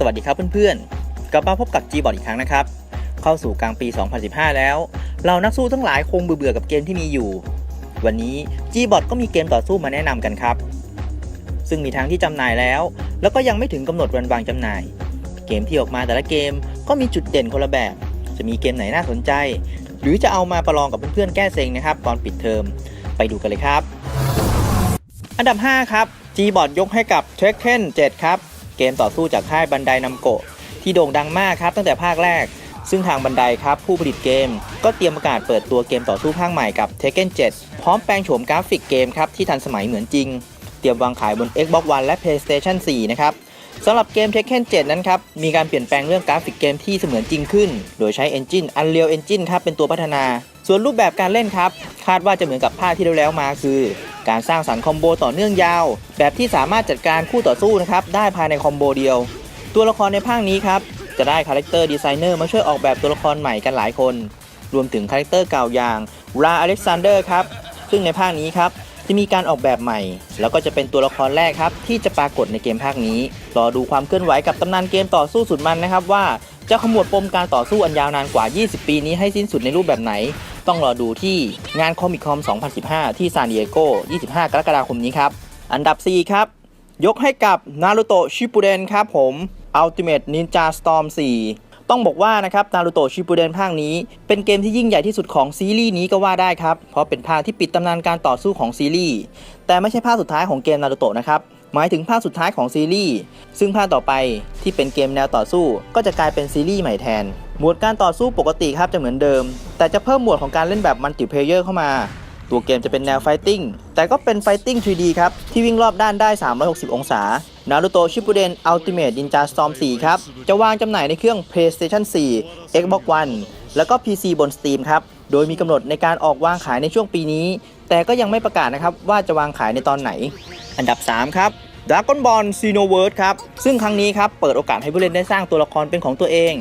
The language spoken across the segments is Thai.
สวัสดีครับเพื่อนๆ กลับมาพบกับ G-Bot อีกครั้งนะครับ เข้าสู่กลางปี 2015 แล้ว เรานักสู้ทั้งหลายคงเบื่อๆกับเกมที่มีอยู่ วันนี้ G-Bot ก็มีเกมต่อสู้มาแนะนำกันครับ ซึ่งมีทั้งที่จำหน่ายแล้ว แล้วก็ยังไม่ถึงกำหนดวันวางจำหน่าย เกมที่ออกมาแต่ละเกมก็มีจุดเด่นคนละแบบ จะมีเกมไหนน่าสนใจ หรือจะเอามาประลองกับเพื่อนๆ แก้เซ็งนะครับตอนปิดเทอม ไปดูกันเลยครับ อันดับ 5 ครับ G-Bot ยกให้กับ Tekken 7 ครับ เกมต่อสู้จากค่ายบันไดนำโกะที่โด่งดังมากครับตั้งแต่ภาคแรก ซึ่งทางบันไดครับผู้ผลิตเกม ก็เตรียมประกาศเปิดตัวเกมต่อสู้ภาคใหม่กับ Tekken 7 พร้อมแปลงโฉมกราฟิกเกมครับที่ทันสมัยเหมือนจริง เตรียมวางขายบน Xbox One และ PlayStation 4 นะครับสำหรับเกม Tekken 7 นั้นครับ มีการเปลี่ยนแปลงเรื่องกราฟิกเกมที่เสมือนจริงขึ้น โดยใช้ Engine Unreal Engine ครับเป็นตัวพัฒนา ส่วนรูปแบบการเล่นครับ คาดว่าจะเหมือนกับภาคที่แล้วๆมาคือ การสร้างสรรค์คอมโบต่อเนื่องยาว แบบที่สามารถจัดการคู่ต่อสู้นะครับได้ภายในคอมโบเดียว ตัวละครในภาคนี้ครับจะได้คาแรคเตอร์ดีไซเนอร์มาช่วยออกแบบตัวละครใหม่กันหลายคน รวมถึงคาแรคเตอร์เก่าอย่างราอเล็กซานเดอร์ครับซึ่งในภาคนี้ครับจะมีการออกแบบใหม่ แล้วก็จะเป็นตัวละครแรกครับ ที่จะปรากฏในเกมภาคนี้รอดูความเคลื่อนไหวกับตำนานเกมต่อสู้สุดมันนะครับว่าจะขมวดปมการต่อสู้อันยาวนานกว่า 20 ปีนี้ให้สิ้นสุดในรูปแบบไหน ต้องรอดูที่งานคอมิคอม 2015 ที่ซานดิเอโก 25 กรกฎาคมนี้ครับ อันดับ 4 ครับ ยกให้กับนารูโตะชิปุเดนครับผม Ultimate Ninja Storm 4ต้องบอกว่านะครับนารูโตะชิปุเดนภาคนี้ เป็นเกมที่ยิ่งใหญ่ที่สุดของซีรีส์นี้ก็ว่าได้ครับ เพราะเป็นภาคที่ปิดตำนานการต่อสู้ของซีรีส์ แต่ไม่ใช่ภาคสุดท้ายของเกมนารูโตะนะครับ หมายถึงภาคสุดท้ายของซีรีส์ ซึ่งภาคต่อไปที่เป็นเกมแนวต่อสู้ ก็จะกลายเป็นซีรีส์ใหม่แทน หมวดการต่อสู้ปกติครับจะเหมือนเดิม แต่จะเพิ่มหมวดของการเล่นแบบมัลติเพลเยอร์เข้ามา ตัวเกมจะเป็นแนวไฟติ้ง แต่ก็เป็นไฟติ้ง 3D ครับ ที่วิ่งรอบด้านได้ 360 องศา Naruto Shippuden Ultimate Ninja Storm 4 ครับ จะวางจำหน่ายในเครื่อง PlayStation 4 Xbox One แล้วก็ PC บน Steam ครับ โดยมีกำหนดในการออกวางขายในช่วงปีนี้ แต่ก็ยังไม่ประกาศนะครับว่าจะวางขายในตอนไหน อันดับ 3 ครับ Dragon Ball Xenoverse ครับ ซึ่งครั้งนี้ครับเปิดโอกาสให้ผู้เล่นได้สร้างตัวละครเป็นของตัวเอง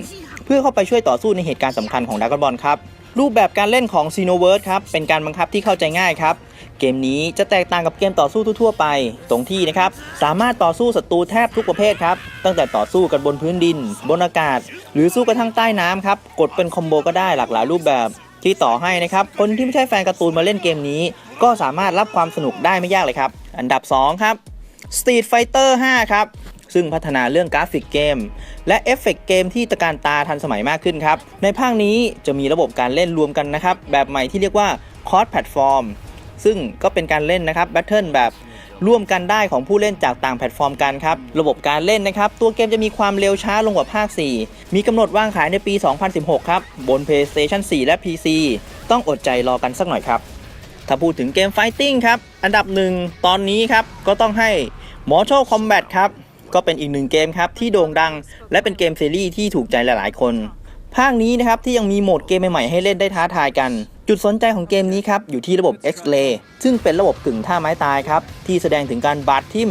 เพื่อเข้าไปช่วยต่อสู้ในเหตุการณ์สำคัญของ Dragon Ball ครับรูปแบบการเล่นของ Xenoverse ครับเป็นการบังคับที่เข้าใจง่ายครับ เกมนี้จะแตกต่างกับเกมต่อสู้ทั่วไป ตรงที่นะครับสามารถต่อสู้ศัตรูแทบทุกประเภทครับ ตั้งแต่ต่อสู้กันบนพื้นดิน บนอากาศ หรือสู้กันทั้งใต้น้ำครับกดเป็นคอมโบก็ได้หลากหลายรูปแบบที่ต่อให้นะครับ คนที่ไม่ใช่แฟนการ์ตูนมาเล่นเกมนี้ ก็สามารถรับความสนุกได้ไม่ยากเลยครับ อันดับ 2 ครับ Street Fighter 5 ครับ ซึ่งพัฒนาเรื่องกราฟิกเกม และเอฟเฟกต์เกมที่ตะการตาทันสมัยมากขึ้นครับ ในภาคนี้จะมีระบบการเล่นรวมกันนะครับ แบบใหม่ที่เรียกว่า Cross Platform ซึ่งก็เป็นการเล่นนะครับแบทเทิลแบบร่วมกันได้ของผู้เล่นจากต่างแพลตฟอร์มกันครับ ระบบการเล่นนะครับ ตัวเกมจะมีความเร็วช้าลงกว่าภาค 4 มีกำหนดวางขายในปี 2016 ครับ บน PlayStation 4 และ PC ต้องอดใจรอกันสักหน่อยครับ ถ้าพูดถึงเกมไฟติ้งครับ อันดับหนึ่งตอนนี้ครับ ก็ต้องให้ Mortal Kombat ครับ ก็เป็นอีกหนึ่งเกมครับที่โด่งดัง และเป็นเกมซีรีส์ที่ถูกใจหลาย ๆ คน ภาคนี้นะครับที่ยังมีโหมดเกมใหม่ๆให้เล่นได้ท้าทายกัน จุดสนใจของเกมนี้ครับอยู่ที่ระบบ X-Ray ซึ่งเป็นระบบกึ่งท่าไม้ตายครับที่แสดงถึงการบาดทิ่ม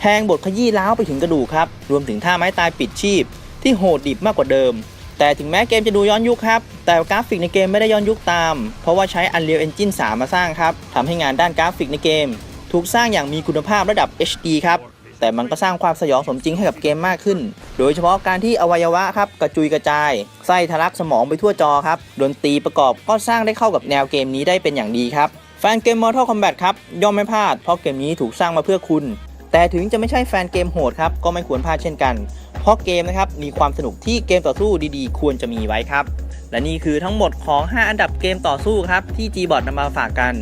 แทงบทขยี้ล้าวไปถึงกระดูกครับรวมถึงท่าไม้ตายปิดชีพ ที่โหดดิบมากกว่าเดิม แต่ถึงแม้เกมจะดูย้อนยุคครับแต่กราฟิกในเกมไม่ได้ย้อนยุคตาม เพราะว่าใช้ Unreal Engine 3 มาสร้างครับทำให้งานด้านกราฟิกในเกม ถูกสร้างอย่างมีคุณภาพระดับ HD ครับ แต่มันก็สร้างความสยองสมจริงให้กับเกมมากขึ้น โดยเฉพาะการที่อวัยวะครับกระจุยกระจาย ไส้ทะลักสมองไปทั่วจอครับดนตรีประกอบก็สร้างได้เข้ากับแนวเกมนี้ได้เป็นอย่างดีครับแฟนเกม Mortal Kombat ครับย่อมไม่พลาดเพราะเกมนี้ถูกสร้างมาเพื่อคุณ แต่ถึงจะไม่ใช่แฟนเกมโหดครับก็ไม่ควรพลาดเช่นกัน เพราะเกมนะครับมีความสนุกที่เกมต่อสู้ดีๆ ควรจะมีไว้ครับ และนี่คือทั้งหมดของ 5 อันดับเกมต่อสู้ครับที่ G-Bot นำมาฝากกัน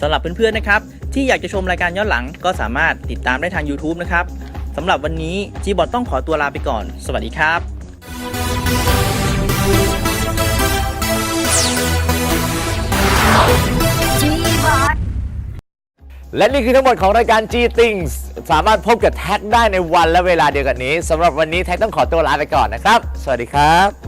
สำหรับเพื่อนๆนะครับ ที่อยากจะชมรายการย้อนหลัง ก็สามารถติดตามได้ทาง YouTube นะครับสำหรับวันนี้ G-Bot ต้องขอตัวลาไปก่อน สวัสดีครับและนี่คือทั้งหมดของรายการ G Things สามารถพบกับแท็กได้ในวันและเวลาเดียวกันนี้สำหรับวันนี้แท็กต้องขอตัวลาไปก่อนนะครับ สวัสดีครับ